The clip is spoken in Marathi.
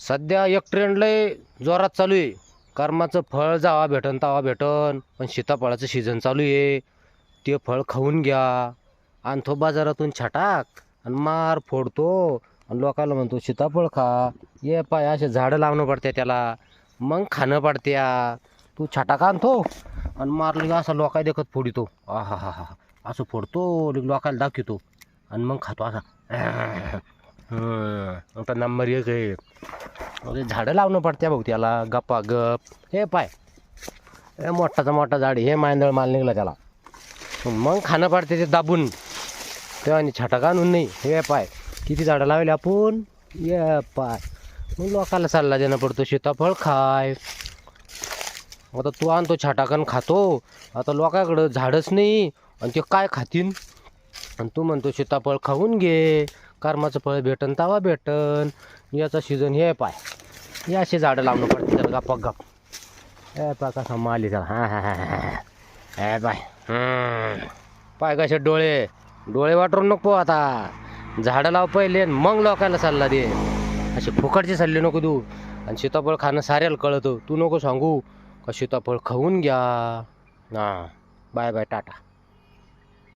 सध्या एक ट्रेंड लय जोरात चालू आहे. कर्माचं फळ जावा भेटन तावा भेटन पण सीताफळाचं सीझन चालू आहे. ते फळ खाऊन घ्या. आणि तो बाजारातून छटाक आणि मार फोडतो. आणि लोकांना म्हणतो सीताफळ खा. ये पाय असे झाडं लावणं पडते त्याला. मग खाणं पडत्या. तू छटाक आणतो आणि मारलं की असं लोकाय देखत फोडितो. आ हा हा हा असं फोडतो. लोकायला दाखवतो. आणि मग खातो असा. आता नंबर एक आहे. झाडं लावणं पडत्या भाऊ त्याला. गप्पा गप. हे पाय. हे मोठाचा मोठा झाड. हे मांदळ माल निघला त्याला. मग खाणं पडते ते दाबून. तेव्हा आणि छटाक आणून नाही. हे पाय. किती झाडं लावले आपण? ये पाय. मग लोकाला सल्ला देणं पडतो. सीताफळ खाय. आता तू आणतो छटाकन खातो. आता लोकांकडं झाडच नाही. आणि ते काय खातीन? आणि तू म्हणतो सीताफळ खाऊन घे. कर्माचं फळ भेटन तवा भेटन. याचा सीझन हे पाय. हे असे झाडं लावणं पडते त्याला गप्पा गप हे पाय कसा माली त्याला हां हां हां हां हे. पाय पाय कसे डोळे. डोळे वाटरून नको आता. झाडं लाव पहिले मग लोकायला सल्ला दे. असे फुकटचे सल्ले नको देऊ. आणि सीताफळ खाणं साऱ्याला कळतं. तू नको सांगू. का सीताफळ खाऊन घ्या. हां. Bye bye tata.